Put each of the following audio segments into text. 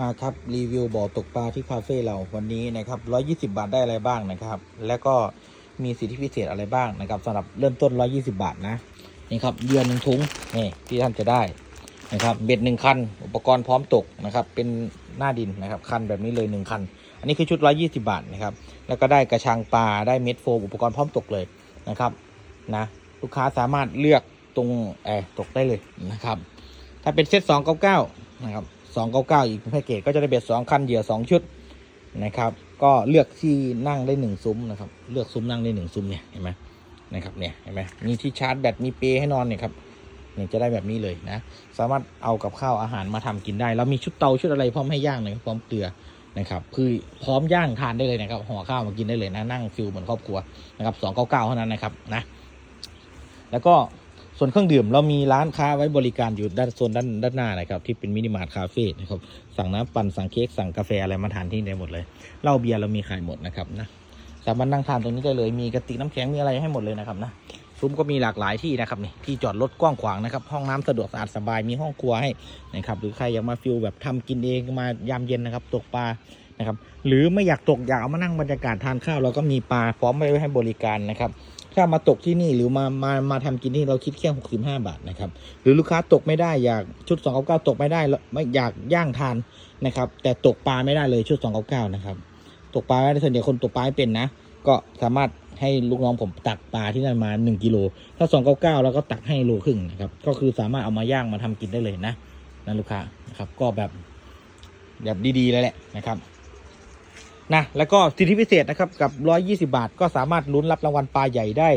มาครับรีวิวบ่อตกปลาที่คาเฟ่เราวันนี้นะครับ120 บาทได้อะไรบ้างนะครับ แล้วก็มีสิทธิพิเศษอะไรบ้างนะครับสำหรับเริ่มต้น 120 บาทนะนี่ครับเดือนหนึ่งถุงนี่ที่ท่านจะได้นะครับเบ็ดหนึ่งคัน อุปกรณ์พร้อมตกนะครับ เป็นหน้าดินนะครับคันแบบนี้เลยหนึ่งคัน อันนี้คือชุด 120 บาทนะครับ แล้วก็ได้กระชังปลาได้เม็ดโฟมอุปกรณ์พร้อมตกเลยนะครับนะลูกค้าสามารถเลือกตรงแอร์ตกได้เลยนะครับ ถ้าเป็นเซต299นะครับ 299 อีกแพ็กเกจก็จะได้เบ็ด2คันเหยื่อ2 ชุดนะครับ ก็เลือกที่นั่งได้ 1 ซุ้มนะครับ เลือกซุ้มนั่งได้ 1 ซุ้มเนี่ยเห็นไหมนะครับเนี่ยเห็นไหมมีที่ชาร์จแบตมีเปย์ให้นอนเนี่ยครับเนี่ยจะได้แบบนี้เลยนะ สามารถเอากับข้าวอาหารมาทำกินได้ แล้วมีชุดเตาชุดอะไรพร้อมให้ย่างนะครับพร้อมเกลือนะครับคือพร้อมย่างทานได้เลยนะครับห่อข้าวมากินได้เลยนะนั่งฟิลเหมือนครอบครัวนะครับ299เท่านั้นนะครับนะแล้วก็ ส่วนเครื่องดื่มเรามีร้านค้าไว้บริการอยู่ด้านโซนด้านด้านหน้านะครับที่เป็นมินิมาร์ทคาเฟ่นะครับสั่งน้ำปั่นสั่งเค้กสั่งกาแฟอะไรมาทานที่นี่ได้หมดเลยเหล้าเบียร์เรามีขายหมดนะครับนะสามารถนั่งทานตรงนี้ได้เลยมีกระติกน้ำแข็งมีอะไรให้หมดเลยนะครับนะซุ้มก็มีหลากหลายที่นะครับนี่ที่จอดรถกว้างขวางนะครับห้องน้ำสะดวกสะอาดสบายมีห้องครัวให้นะครับหรือใครอยากมาฟิลแบบทำกินเองมายามเย็นนะครับตกปลา นะครับ หรือไม่อยากตกอยากเอามานั่งบรรยากาศทานข้าวเราก็มีปลาพร้อมไว้ให้บริการนะครับถ้ามาตกที่นี่หรือมามามาทำกินที่เราคิดแค่65 บาทนะครับ หรือลูกค้าตกไม่ได้อยากชุด299ตกไม่ได้แล้วไม่อยากย่างทานนะครับ แต่ตกปลาไม่ได้เลยชุด299นะครับ ตกปลาไม่ได้ส่วนใหญ่คนตกปลาไม่เป็นนะ ก็สามารถให้ลูกน้องผมตักปลาที่นั่นมา 1กิโลถ้า 299 แล้วก็ตักให้โลครึ่งนะครับ ก็คือสามารถเอามาย่างมาทำกินได้เลยนะนะลูกค้านะครับ ก็แบบแบบดีๆเลยแหละนะครับ นะแล้วก็สิทธิพิเศษนะครับกับ 120 บาท ก็สามารถลุ้นรับรางวัลปลาใหญ่ได้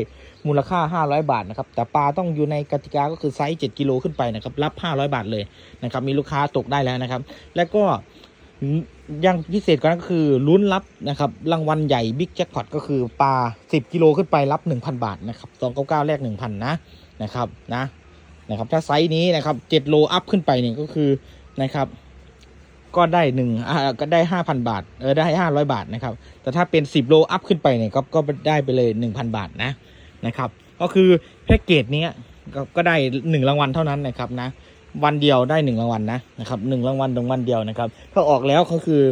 มูลค่า 500 บาทนะครับแต่ปลาต้องอยู่ในกติกาก็คือไซส์ 7 กิโลขึ้นไปนะครับรับ 500 บาทเลยนะครับมีลูกค้าตกได้แล้วนะครับ แล้วก็ยังพิเศษกว่านั้นก็คือลุ้นรับนะครับรางวัลใหญ่บิ๊กแจ็คพอตก็คือปลา 10 กิโลขึ้นไปรับ 1,000 บาทนะครับ299แลก1,000 นะนะครับนะนะครับถ้าไซส์นี้นะครับ7โลอัพขึ้นไปเนี่ยก็คือนะครับ ก็ได้หนึ่งอ่าก็ได้ห้าพันบาท เออได้ห้าร้อยบาทนะครับ แต่ถ้าเป็นสิบโลอัพขึ้นไปเนี่ยก็ก็ได้ไปเลยหนึ่งพันบาทนะนะครับ ก็คือแพ็กเกจนี้ก็ก็ได้หนึ่งรางวัลเท่านั้นนะครับนะ วันเดียวได้หนึ่งรางวัลนะนะครับหนึ่งรางวัลตรงวันเดียวนะครับ ถ้าออกแล้วก็คือ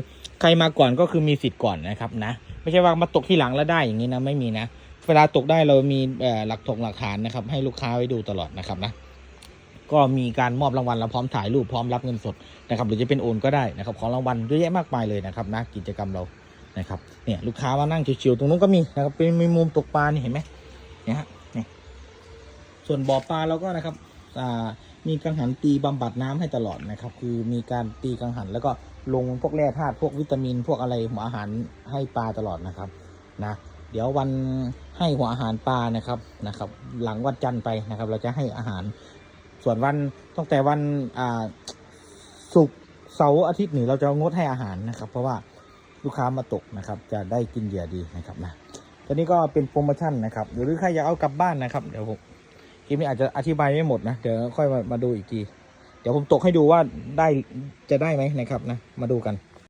ใครมาก่อนก็คือมีสิทธิ์ก่อนนะครับนะ ไม่ใช่ว่ามาตกที่หลังแล้วได้อย่างนี้นะไม่มีนะ เวลาตกได้เรามีเอ่อหลักถงหลักฐานนะครับ ให้ลูกค้าไว้ดูตลอดนะครับนะ ก็มีการมอบรางวัลเราพร้อมถ่ายรูปพร้อมรับเงินสดนะครับหรือจะเป็นโอนก็ได้นะครับของรางวัลเยอะแยะมากมายเลยนะครับนะกิจกรรมเรานะครับเนี่ยลูกค้ามานั่งชิวๆตรงนู้นก็มีนะครับเป็นมีมุมตกปลานี่เห็นไหมเนี่ยฮะนี่ส่วนบ่อปลาเราก็นะครับอ่ามีกังหันตีบำบัดน้ำให้ตลอดนะครับ คือมีการตีกังหันแล้วก็ลงพวกแร่ธาตุพวกวิตามิน พวกอะไรหัวอาหารให้ปลาตลอดนะครับนะเดี๋ยววันให้หัวอาหารปลานะครับนะครับ หลังวันจันทร์ไปนะครับ เราจะให้อาหาร ส่วนวันตั้งแต่วันศุกร์เสาร์อาทิตย์นี่เราจะงดให้อาหารนะครับ เพราะว่าลูกค้ามาตกนะครับ จะได้กินเหยื่อดีนะครับนะตอนนี้ก็เป็นโปรโมชั่นนะครับหรือใครอยากเอากลับบ้านนะครับเดี๋ยวผมคลิปนี้อาจจะอธิบายไม่หมดนะเดี๋ยวค่อยมามาดูอีกทีเดี๋ยวผมตกให้ดูว่าได้จะได้ไหมนะครับนะมาดูกัน